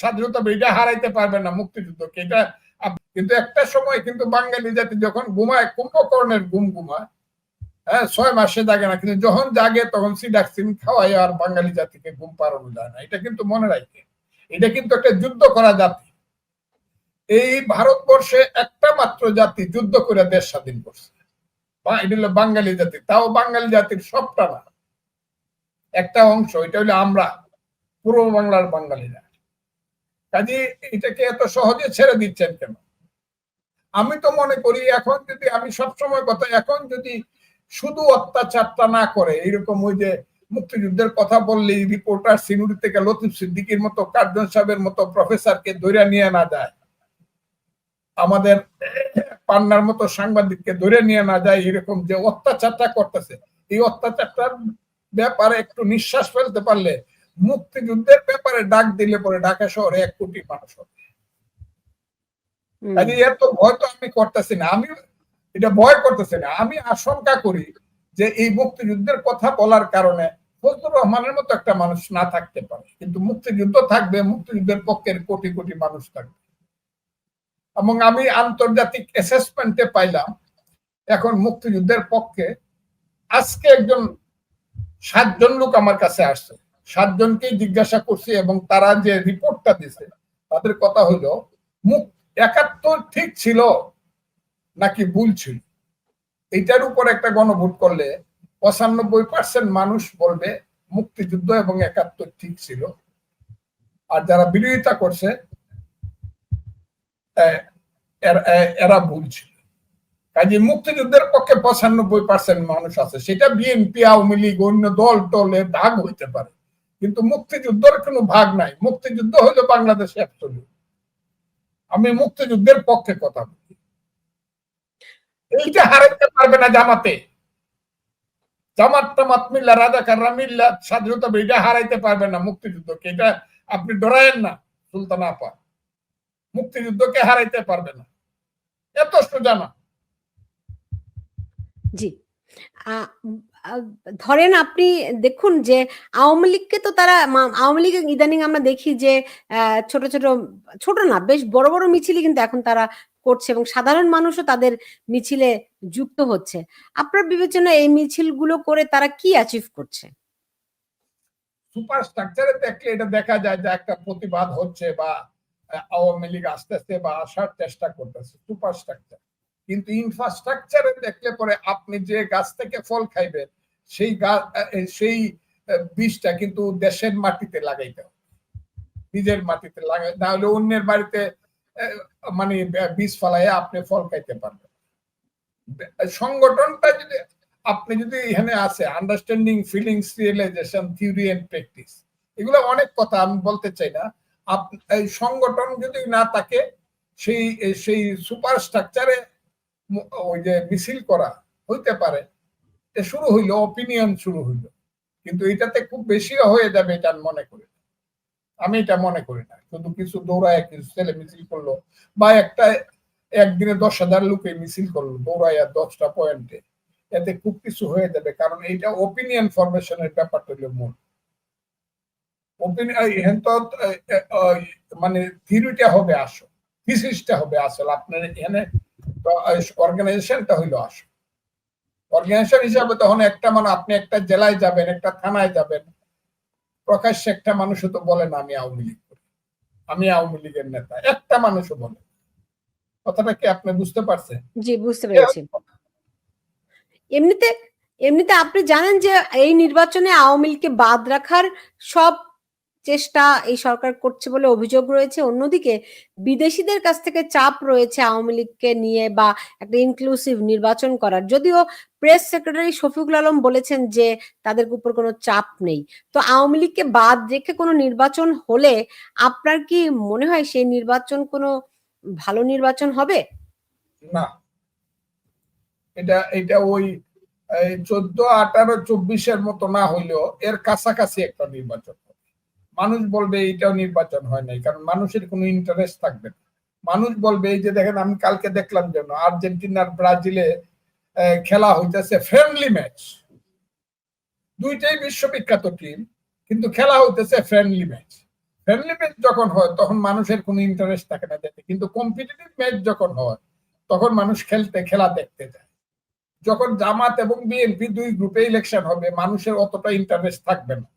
স্বাধীনতা এটা হারাইতে পারবে না মুক্তিযুদ্ধকে। এটা কিন্তু একটা সময় কিন্তু বাঙালি জাতি যখন ঘুমায়, কুম্ভকর্ণের ঘুম ঘুমায় হ্যাঁ ছয় মাসে জাগে না, কিন্তু যখন জাগে তখন সিডাক্সিন খাওয়াই আর বাঙালি জাতিকে ঘুম পাড়ানো যায় না। এটা কিন্তু মনে রাখে। এটা কিন্তু একটা যুদ্ধ করা জাতি। এই ভারতবর্ষে একটা মাত্র জাতি যুদ্ধ করে দেশ স্বাধীন করছে। এটা হলো বাঙালি জাতি। তাও বাঙালি জাতির সবটা না। একটা অংশ, এটা হলো আমরা। পূর্ব বাংলার বাঙালিরা। কাজে এটাকে এত সহজে ছেড়ে দিচ্ছেন কেন? আমি তো মনে করি এখন যদি আমি সবসময় কথা, এখন যদি শুধু অত্যাচারটা না করে এরকম ওই যে মুক্তিযুদ্ধের কথা বললেই রিপোর্টার সিনুরি থেকে লতিফ সিদ্দিকির মতো, কার্জন সাহেবের মতো প্রফেসরকে ধরে নিয়ে না যায়। আমাদের পান্নার মতো সাংবাদিককে ধরে নিয়ে না যায় এরকম যে অত্যাচারটা করতেছে। এই অত্যাচারটার ব্যাপারে একটু নিঃশ্বাস ফেলতে পারলে মুক্তিযুদ্ধের ব্যাপারে ডাক দিলে পরে ঢাকা শহরে এক কোটি মানুষ হবে। এত ভয় তো আমি করতেছি না। আমি এটা ভয় করতেছি না। আমি আশঙ্কা করি যে এই মুক্তিযুদ্ধের কথা বলার কারণে ফজলুর রহমানের মতো একটা মানুষ না থাকতে পারে। কিন্তু মুক্তিযুদ্ধ থাকবে মুক্তিযুদ্ধের পক্ষের কোটি কোটি মানুষ থাকবে। এবং আমি আন্তর্জাতিক অ্যাসেসমেন্টে পাইলাম এখন মুক্তিযুদ্ধের পক্ষে আজকে একজন সাতজন লোক আমার কাছে আসছে। সাতজনকেই জিজ্ঞাসা করছি এবং তারা যে রিপোর্টটা দিছে তাদের কথা হলো, মুখ একাত্তর ঠিক ছিল নাকি ভুল ছিল? এইটার উপর একটা গণভোট করলে পঁচানব্বই পার্সেন্ট মানুষ বলবে মুক্তিযুদ্ধ এবং একাত্তর ঠিক ছিল। আর যারা বিরোধিতা করছে এরা ভুল ছিল। কাজে মুক্তিযুদ্ধের পক্ষে পঁচানব্বই পার্সেন্ট মানুষ আছে, সেটা বিএনপি, আওয়ামী লীগ, অন্য দল টলে ভাগ হইতে পারে। কিন্তু মুক্তিযুদ্ধের কোনো ভাগ নাই। মুক্তিযুদ্ধ হলো বাংলাদেশে অ্যাবসলিউট আমি মুক্তিযুদ্ধের পক্ষে কথা বলি। এইটা হারাইতে পারবে না জামাতে। জামাত টামাত মিল্লা রাজাকাররা মিল্লা, স্বাধীনতা এটা হারাইতে পারবে না মুক্তিযুদ্ধকে। এটা আপনি ডরায়েন না, সুলতান আপা। মুক্তিযুদ্ধকে হারাইতে পারবে না। এত সোজা জি। ধরেন আপনি দেখুন যে আওয়ামী লীগকে তো তারা আওয়ামী লীগ ইদানিং আমরা দেখি যে ছোট ছোট ছোট না, বেশ বড় বড় মিছিলই কিন্তু এখন তারা করছে এবং সাধারণ মানুষও তাদের মিছিলে যুক্ত হচ্ছে। আপনার বিবেচনা এই মিছিলগুলো করে তারা কি অ্যাচিভ করছে? সুপার স্ট্রাকচারে দেখলে এটা দেখা যায় যে একটা প্রতিবাদ হচ্ছে বা আওয়ামী লীগ আস্তে আস্তে বা আসার চেষ্টা করতেছে সুপার স্ট্রাকচার কিন্তু ইনফ্রাস্ট্রাকচারে দেখলে পরে আপনি যে গাছ থেকে ফল খাইবেন, সেই গাছ সেই বীজটা কিন্তু দেশের মাটিতে লাগাইতে হবে। নিজের মাটিতে লাগাই, না হলে অন্যের বাড়িতে মানে বীজ ফলাইয়া আপনি ফল খাইতে পারবেন সংগঠনটা যদি, আপনি যদি এখানে আছে understanding feelings realization theory and practice এগুলো অনেক কথা আমি বলতে চাই না। সংগঠন যদি না থাকে, সেই সেই সুপার স্ট্রাকচারে ওই যে মিছিল করা হইতে পারে। শুরু হইল অপিনিয়ন শুরু হইল। কিন্তু এটাতে খুব বেশি হয়ে যাবে এটা মনে করি আমি এটা মনে করি না। শুধু কিছু দৌড়ায় কিছু ছেলে মিছিল করল বা একটা একদিনে দশ হাজার লোকে মিছিল করল, দৌড়াইয়া দশটা পয়েন্টে এতে খুব কিছু হয়ে যাবে, কারণ এইটা ওপিনিয়ন ফরমেশনের ব্যাপারটা হলো মূল। মানে থিওরিটা হবে আসল। থিসিসটা হবে আসল। আপনার এখানে অর্গানাইজেশনটা হইল আসল। অর্গানাইজেশন হিসাবে তখন একটা মানে আপনি একটা জেলায় যাবেন, একটা থানায় যাবেন। প্রকাশ্যে একটা মানুষও তো বলে, না, আমি আওয়ামী লীগ আমি আওয়ামী লীগের নেতা। একটা মানুষও বলে। কথাটা কি আপনি বুঝতে পারছেন? জি, বুঝতে পেরেছি। এমনিতে এমনিতে আপনি জানেন যে এই নির্বাচনে আওয়ামী লীগকে বাদ রাখার সব চেষ্টা এই সরকার করছে বলে অভিযোগ রয়েছে। অন্যদিকে বিদেশিদের কাছ থেকে চাপ রয়েছে আওয়ামী লীগকে নিয়ে বা একটা ইনক্লুসিভ নির্বাচন করার। যদিও প্রেস সেক্রেটারি শফিকুল আলম বলেছেন যে তাদের উপর কোনো চাপ নেই। তো আওয়ামী লীগকে বাদ রেখে কোনো নির্বাচন হলে আপনার কি মনে হয় সেই নির্বাচন কোনো ভালো নির্বাচন হবে? না। এটা এটা ওই চোদ্দ আঠারো চব্বিশের মতো না হইলেও এর কাছাকাছি একটা নির্বাচন মানুষ বলবে এইটাও নির্বাচন হয় নাই, কারণ মানুষের কোনো ইন্টারেস্ট থাকবে না। মানুষ বলবে, এই যে দেখেন, আমি কালকে দেখলাম যেন আর্জেন্টিনার ব্রাজিলে খেলা হইতেছে ফ্রেন্ডলি ম্যাচ দুইটাই বিশ্ববিখ্যাত টিম কিন্তু খেলা হইতেছে ফ্রেন্ডলি ম্যাচ ফ্রেন্ডলি ম্যাচ যখন হয়, তখন মানুষের কোনো ইন্টারেস্ট থাকে না যেতে কিন্তু কম্পিটিটিভ ম্যাচ যখন হয়, তখন মানুষ খেলতে, খেলা দেখতে যায়। যখন জামাত এবং বিএনপি দুই গ্রুপে ইলেকশন হবে, মানুষের অতটা ইন্টারেস্ট থাকবে না।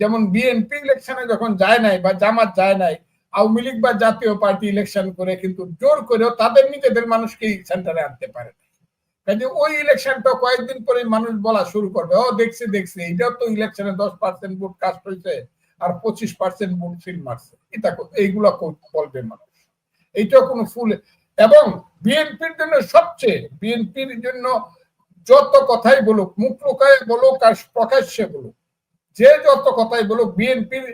যেমন বিএনপি ইলেকশনে যখন যায় নাই বা জামাত যায় নাই, আওয়ামী লীগ বা জাতীয় পার্টি ইলেকশন করে কিন্তু জোর করেও তাদের নিজেদের মানুষকেই সেন্টারে আনতে পারে কাজে ওই ইলেকশনটা কয়েকদিন পরে মানুষ বলা শুরু করবে, ও দেখছি দেখছি এটাও তো ইলেকশনে দশ পার্সেন্ট ভোট কাস্ট হয়েছে আর পঁচিশ পার্সেন্ট ভোট সিল মারছে। এটা এইগুলা বলবে মানুষ। এইটা কোনো ফুল এবং বিএনপির জন্য সবচেয়ে বিএনপির জন্য যত কথাই বলুক, মুখ লুকায় বলুক আর প্রকাশ্যে বলুক যে যত কথাই বলুক বিএনপির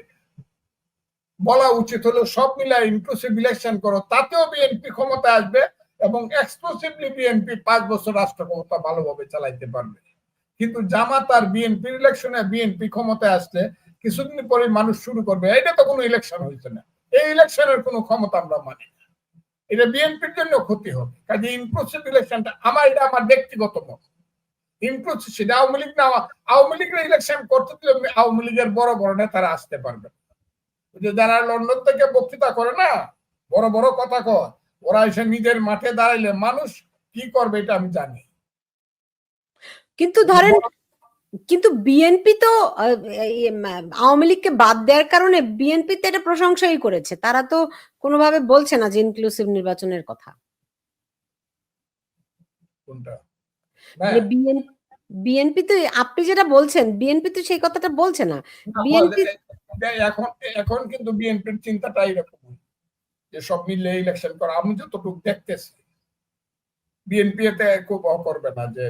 বলা উচিত হলো সব মিলায় ইনক্লুসিভ ইলেকশন করো, তাতেও বিএনপি ক্ষমতা আসবে এবং এক্সক্লুসিভলি বিএনপি পাঁচ বছর রাষ্ট্র ক্ষমতা ভালোভাবে চালাইতে পারবে। কিন্তু জামাত আর বিএনপির ইলেকশনে বিএনপি ক্ষমতায় আসলে কিছুদিন পরে মানুষ শুরু করবে। এটা তো কোনো ইলেকশন হয়েছে না। এই ইলেকশনের কোনো ক্ষমতা আমরা মানি না। এটা বিএনপির জন্য ক্ষতি হবে। কাজে ইনক্লুসিভ ইলেকশনটা আমার, এটা আমার ব্যক্তিগত মত। সেটা আওয়ামী লীগ না আওয়ামী লীগের ইলেকশন করতে দিলে আওয়ামী লীগের বড় বড় নেতারা আসতে পারবে। যে যারা লন্ডন থেকে বক্তৃতা করে না বড় বড় কথা কয় ওরা এসে নিজের মাঠে দাঁড়াইলে মানুষ কি করবে এটা আমি জানি। কিন্তু ধরেন কিন্তু বিএনপি তো আওয়ামী লীগকে বাদ দেওয়ার কারণে বিএনপি তো এটা প্রশংসাই করেছে। তারা তো কোনোভাবে বলছে না যে ইনক্লুসিভ নির্বাচনের কথা। কোনটা? মানে বিএনপি তো আপনি যেটা বলছেন বিএনপি তো সেই কথাটা বলছে না। বিএনপি হ্যাঁ, এখন এখন কিন্তু বিএনপির চিন্তাটা এরকম যে সব মিলে ইলেকশন করা আমি যতটুকু দেখতেছি বিএনপি এতে খুব করবে না যে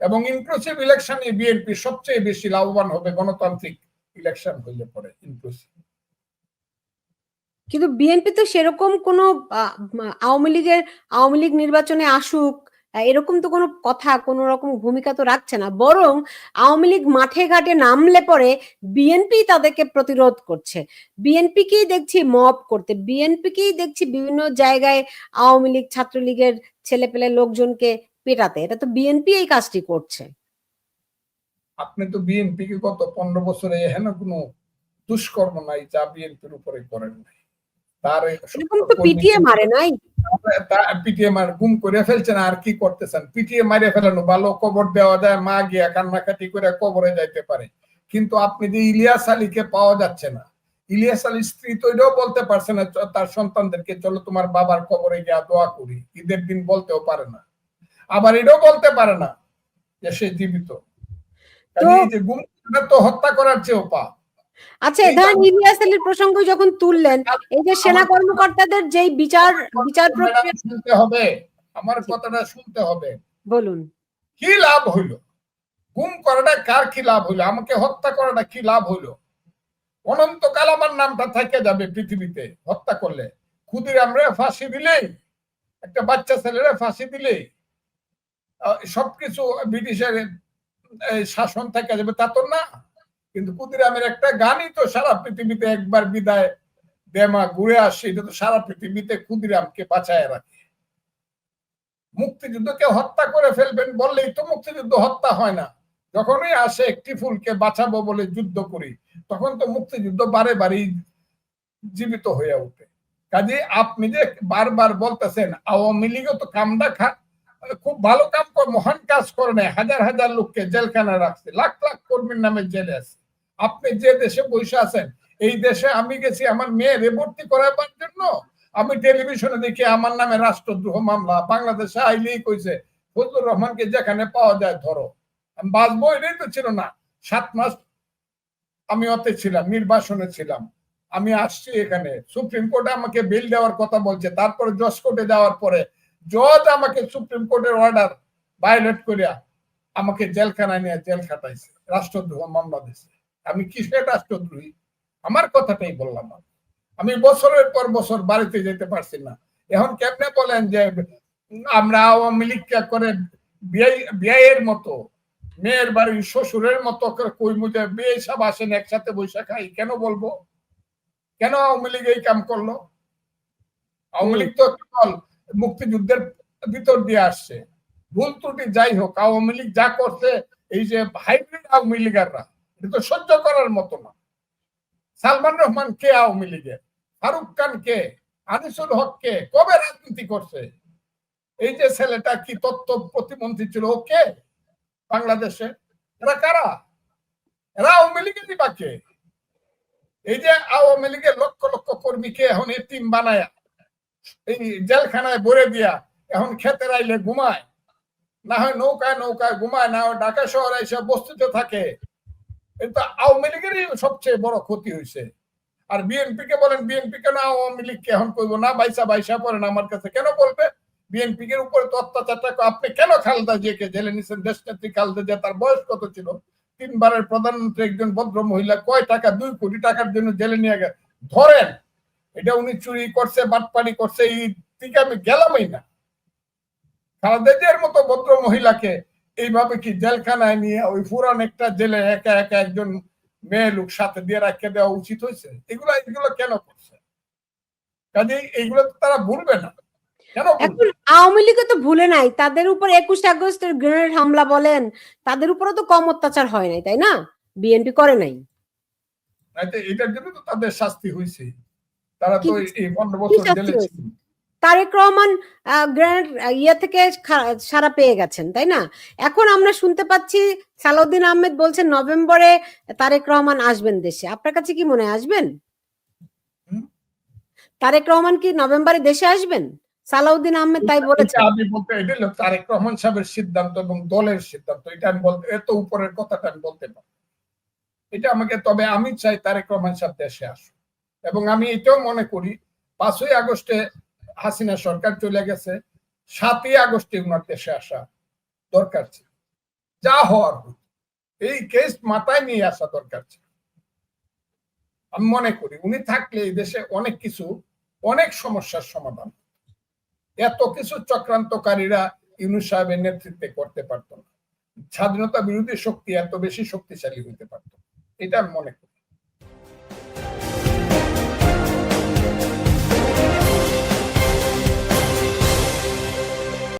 এবং ইনক্লুসিভ ইলেকশনে বিএনপি সবচেয়ে বেশি লাভবান হবে গণতান্ত্রিক ইলেকশন হইলে পরে ইনক্লুসিভ কিন্তু বিএনপি তো সেরকম কোনো আওয়ামী লীগের আওয়ামী লীগ নির্বাচনে আসুক এরকম তো কোনো কথা, কোনো রকম ভূমিকা তো রাখছে না। বরং আওয়ামী লীগ মাঠে ঘাটে নামলে পরে বিএনপি তাদেরকে প্রতিরোধ করছে। বিএনপিকেই দেখছি মব করতে বিএনপিকেই দেখছি বিভিন্ন জায়গায় আওয়ামী লীগ ছাত্রলীগের ছেলে পেলে লোকজনকে পেটাতে। এটা তো বিএনপি এই কাজটি করছে। আপনি তো বিএনপি কে গত পনেরো বছরে এখানে কোনো দুষ্কর্ম নাই যা বিএনপির উপরে করেন নাই। তার এরকম মারে নাই। পিটিএম আর গুম করে ফেলছেন আর কি করতেছেন? পিটিএম মারে ফেলানো ভালো কবর দেওয়া যায় মা গিয়া কান্নাকাটি করে কবরে যাইতে পারে। কিন্তু আপনি যে ইলিয়াস আলীকে পাওয়া যাচ্ছে না ইলিয়াস আলীর স্ত্রী তো এটাও বলতে পারছে না তার সন্তানদেরকে চলো তোমার বাবার কবরে গিয়া দোয়া করি ঈদের দিন বলতেও পারে না। আবার এটাও বলতে পারে না যে সে জীবিত। তো হত্যা করার চেয়েও পা আচ্ছা ধরেন ইলিয়াস আলীর প্রসঙ্গ যখন তুললেন এই যে সেনা কর্মকর্তাদের যেই বিচার বিচার প্রক্রিয়া শুনতে হবে আমার কথাটা শুনতে হবে। বলুন। কি লাভ হইল? গুম করাটা কার কি লাভ হইল? আমাকে হত্যা করাটা কি লাভ হইল? অনন্তকাল আমার নামটা থেকে যাবে পৃথিবীতে। হত্যা করলে। খুদির আমরা ফাঁসি দিলেই একটা বাচ্চা ছেলেরা ফাঁসি দিলেই সবকিছু ব্রিটিশের শাসন থেকে যাবে। তা তো না। কিন্তু ক্ষুদিরামের একটা গানই তো সারা পৃথিবীতে একবার বিদায় দেমা ঘুরে আসে, এটা তো সারা পৃথিবীতে ক্ষুদিরামকে বাঁচায় রাখে। মুক্তিযুদ্ধকে হত্যা করে ফেলবেন বললেই তো মুক্তিযুদ্ধ হত্যা হয় না। যখনই আসে একটি ফুলকে বাঁচাবো বলে যুদ্ধ করি, তখন তো মুক্তিযুদ্ধ বারে বারেই জীবিত হয়ে ওঠে। কাজে আপনি যে বারবার বলতেছেন, আওয়ামী লীগও তো কামটা খা, খুব ভালো কাম করে, মহান কাজ করে নেয়, হাজার হাজার লোককে জেলখানা রাখছে, লাখ লাখ কর্মীর নামে জেলে আছে। আপনি যে দেশে বসে আছেন, এই দেশে আমি গেছি, আমার মেয়ে ভর্তি করাবার জন্য। আমি টেলিভিশনে দেখি আমার নামে রাষ্ট্রদ্রোহ মামলা, বাংলাদেশে আইলেই কইছে ফজলুর রহমানকে যেখানে পাওয়া যায় ধরো। আমি বাঁচবো এটাই তো ছিল না। সাত মাস আমি অতে ছিলাম, নির্বাসনে ছিলাম। আমি আসছি এখানে। সুপ্রিম কোর্টে আমাকে বিল দেওয়ার কথা বলছে। তারপরে জজ কোর্টে যাওয়ার পরে জজ আমাকে সুপ্রিম কোর্টের অর্ডার ভায়োলেট করিয়া আমাকে জেলখানায় নিয়ে জেল খাটাইছে, রাষ্ট্রদ্রোহ মামলা দিছে। আমি কিসের রাষ্ট্রদ্রোহী আমার কথাটাই বললাম আমি। বছরের পর বছর বাড়িতে যেতে পারছি না। এখন কেমনে বলেন যে, আমরা আওয়ামী লীগকে করে বিয়ের মতো, মেয়ের বাড়ির শ্বশুরের মতো কই বিয়ে সব আসেন একসাথে বসে খাই, কেন বলব? কেন আওয়ামী লীগ এই কাম করল? আওয়ামী লীগ তো কেবল মুক্তিযুদ্ধের ভিতর দিয়ে আসছে। ভুল ত্রুটি যাই হোক, আওয়ামী লীগ যা করছে, এই যে হাইব্রিড আওয়ামী লীগাররা এটা তো সহ্য করার মতো না। সালমান রহমান কে আওয়ামী লীগের? ফারুক খান কে? আনিসুল হক কে? কবে রাজনীতি করছে? এই যে ছেলেটা কি তথ্য প্রতিমন্ত্রী ছিল, ও কে? বাংলাদেশে। এরা কারা? এরা আওয়ামী লীগেরই বাকে এই যে আওয়ামী লীগের লক্ষ লক্ষ কর্মীকে এখন এই টিম বানায়, এই জেলখানায় ভরে দিয়া এখন খেতে রাইলে ঘুমায়। না হয় নৌকায় নৌকায় ঘুমায়, না হয় ঢাকা শহরে এসে বস্তিতে থাকে। এটা আওয়ামী লীগেরই সবচেয়ে বড় ক্ষতি হয়েছে আর বিএনপি কে বলেন, বিএনপি কেন আওয়ামী লীগকে এখন করব না, বাইসা বাইসা পড়েন আমার কাছে কেন বলবে? বিএনপি এর উপরে তো অত্যাচারটা আপনি কেন খালেদা জিয়াকে জেলে নিছেন? দেশ নেত্রী খালেদা জিয়া তার বয়স কত ছিল? তিনবারের প্রধানমন্ত্রী একজন ভদ্র মহিলা কয় টাকা, দুই কোটি টাকার জন্য জেলে নিয়ে গেছে? ধরেন, এটা উনি চুরি করছে বাটপানি করছে, এই দিকে আমি গেলামই না। খালেদা জিয়ার মতো ভদ্র মহিলাকে এইভাবে কি জেলখানায় নিয়ে ওই পুরান একটা জেলে একা একা একজন মেয়ে লোক সাথে দিয়ে রাখতে দেওয়া উচিত হয়েছে? এগুলো এগুলো কেন করছে? কাজে এইগুলো তো তারা ভুলবে না। এখন আওয়ামী লীগও তো ভুলে নাই। তাদের উপর একুশ আগস্টের গ্রেনেড হামলা বলেন তাদের উপরও তো কম অত্যাচার হয় নাই তাই না? বিএনপি করে নাই। এটার জন্য তো তাদের শাস্তি হয়েছে তারা তো এই পনেরো বছর জেলে ছিল। তারেক রহমান গ্রেনেড ইয়ে থেকে সারা পেয়ে গেছেন তাই না? এখন আমরা শুনতে পাচ্ছি সালাউদ্দিন আহমেদ বলছেন নভেম্বরে তারেক রহমান আসবেন দেশে। আপনার কাছে কি মনে আসবেন? তারেক রহমান কি নভেম্বরে দেশে আসবেন? সালাউদ্দিন আহমেদ তাই বলেছে আমি বলতে এটা হলো তারেক রহমান সাহেবের সিদ্ধান্ত এবং দলের সিদ্ধান্ত। এটা আমি বলতে এত উপরের কথাটা আমি বলতে পারি এটা আমাকে তবে আমি চাই তারেক রহমান সাহেব দেশে আসুন এবং আমি এটাও মনে করি পাঁচই আগস্টে হাসিনা সরকার চলে গেছে, সাতই আগস্টে উনার দেশে আসা দরকার ছিল। যা হওয়ার হোক। এই কেস মাথায় নিয়ে আসা দরকার ছিল। আমি মনে করি উনি থাকলে এই দেশে অনেক কিছু, অনেক সমস্যার সমাধান এত কিছু চক্রান্তকারীরা ইউনুস সাহেবের নেতৃত্বে করতে পারত না। স্বাধীনতা বিরোধী শক্তি এত বেশি শক্তিশালী হইতে পারত এটা আমি মনে করি।